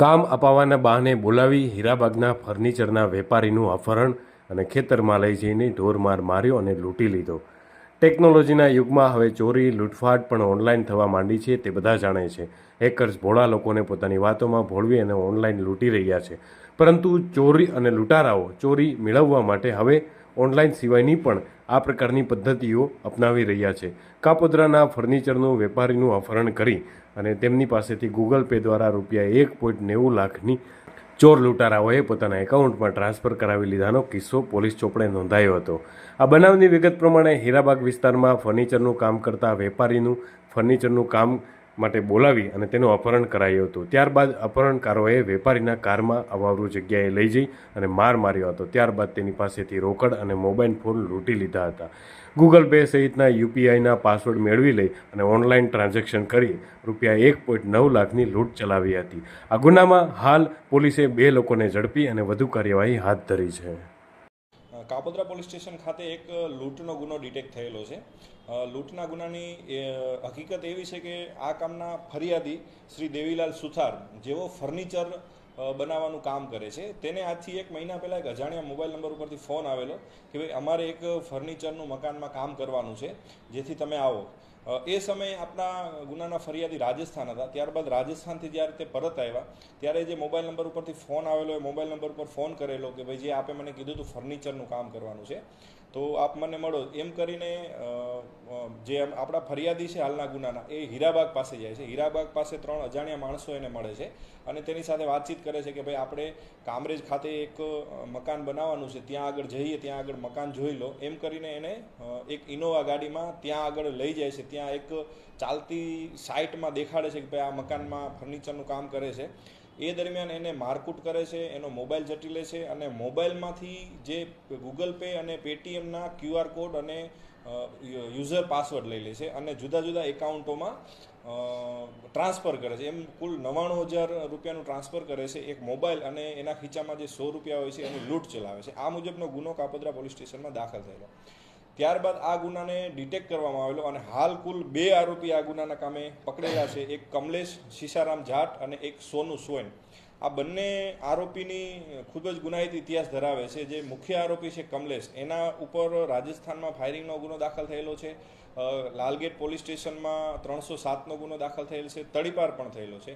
કામ અપાવવાના બહાને બોલાવી હીરાબાગના ફર્નિચરના વેપારીનું અપહરણ અને ખેતરમાં લઈ જઈને ઢોરમાર માર્યો અને લૂંટી લીધો. ટેકનોલોજીના યુગમાં હવે ચોરી, લૂંટફાટ પણ ઓનલાઈન થવા માંડી છે તે બધા જાણે છે. હેકર્સ ભોળા લોકોને પોતાની વાતોમાં ભોળવી અને ઓનલાઈન લૂંટી રહ્યા છે. પરંતુ ચોરી અને લૂંટારાઓ ચોરી મેળવવા માટે હવે ઓનલાઈન સિવાયની પણ આ પ્રકારની પદ્ધતિઓ અપનાવી રહ્યા છે. કાપોદ્રાના ફર્નિચરનું વેપારીનું અપહરણ કરી અને તેમની પાસેથી ગૂગલ પે દ્વારા રૂપિયા એક પોઈન્ટ નેવું લાખની ચોર લૂંટારાઓએ પોતાના એકાઉન્ટમાં ટ્રાન્સફર કરાવી લીધાનો કિસ્સો પોલીસ ચોપડે નોંધાયો હતો. આ બનાવની વિગત પ્રમાણે હીરાબાગ વિસ્તારમાં ફર્નિચરનું કામ કરતા વેપારીનું ફર્નિચરનું કામ માટે બોલાવી અને તેનું અપહરણ કરાયું હતું. ત્યારબાદ અપહરણકારોએ વેપારીના કારમાં અવાવરૂ જગ્યાએ લઈ જઈ અને માર માર્યો હતો. ત્યારબાદ તેની પાસેથી રોકડ અને મોબાઈલ ફોન લૂંટી લીધા હતા. ગૂગલ પે સહિતના યુપીઆઈના પાસવર્ડ મેળવી લઈ અને ઓનલાઈન ટ્રાન્ઝેક્શન કરી રૂપિયા એક પોઈન્ટ નવ લાખની લૂંટ ચલાવી હતી. આ ગુનામાં હાલ પોલીસે બે લોકોને ઝડપી અને વધુ કાર્યવાહી હાથ ધરી છે. કાપોદ્રા પોલીસ સ્ટેશન ખાતે એક લૂંટનો ગુનો ડિટેક્ટ થયેલો છે. લૂંટના ગુનાની હકીકત એવી છે કે આ કામના ફરિયાદી શ્રી દેવીલાલ સુથાર, જેઓ ફર્નિચર બનાવવાનું કામ કરે છે, તેને આજથી એક મહિના પહેલાં એક અજાણ્યા મોબાઈલ નંબર ઉપરથી ફોન આવેલો કે ભાઈ અમારે એક ફર્નિચરનું મકાનમાં કામ કરવાનું છે, જેથી તમે આવો. એ સમયે આપણા ગુનાના ફરિયાદી રાજસ્થાન હતા. ત્યારબાદ રાજસ્થાનથી જ્યારે તે પરત આવ્યા, ત્યારે જે મોબાઈલ નંબર ઉપરથી ફોન આવેલો, એ મોબાઈલ નંબર ઉપર ફોન કરેલો કે ભાઈ, જે આપે મને કીધું હતું ફર્નિચરનું કામ કરવાનું છે, તો આપ મને મળો. એમ કરીને જે આપણા ફરિયાદી છે હાલના ગુનાના, એ હીરાબાગ પાસે જાય છે. હીરાબાગ પાસે ત્રણ અજાણ્યા માણસો એને મળે છે અને તેની સાથે વાતચીત કરે છે કે ભાઈ, આપણે કામરેજ ખાતે એક મકાન બનાવવાનું છે. ત્યાં આગળ જઈએ, ત્યાં આગળ મકાન જોઈ લો. એમ કરીને એને એક ઇનોવા ગાડીમાં ત્યાં આગળ લઈ જાય છે. ત્યાં એક ચાલતી સાઇટમાં દેખાડે છે કે ભાઈ આ મકાનમાં ફર્નિચરનું કામ કરે છે. એ દરમિયાન એને મારકૂટ કરે છે, એનો મોબાઈલ જટી લે છે અને મોબાઈલમાંથી જે ગૂગલ પે અને પેટીએમના ક્યુઆર કોડ અને યુઝર પાસવર્ડ લઈ લે છે અને જુદા જુદા એકાઉન્ટોમાં ટ્રાન્સફર કરે છે. એમ કુલ નવ્વાણું હજાર રૂપિયાનું ટ્રાન્સફર કરે છે એક મોબાઈલ અને એના ખીચામાં જે સો રૂપિયા હોય છે એની લૂંટ ચલાવે છે. આ મુજબનો ગુનો કાપોદ્રા પોલીસ સ્ટેશનમાં દાખલ થયેલો. ત્યારબાદ આ ગુનાને ડિટેક્ટ કરવામાં આવેલો અને હાલ કુલ બે આરોપી આ ગુનાના કામે પકડેલા છે. એક કમલેશ સીસારામ જાટ અને એક સોનુ સોયન. આ બંને આરોપીની ખૂબ જ ગુનાહિત ઇતિહાસ ધરાવે છે. જે મુખ્ય આરોપી છે કમલેશ. એના ઉપર રાજસ્થાનમાં ફાયરિંગનો ગુનો દાખલ થયેલો છે. લાલગેટ પોલીસ સ્ટેશનમાં ત્રણસો સાતનો ગુનો દાખલ થયેલ છે. તડીપાર પણ થયેલો છે.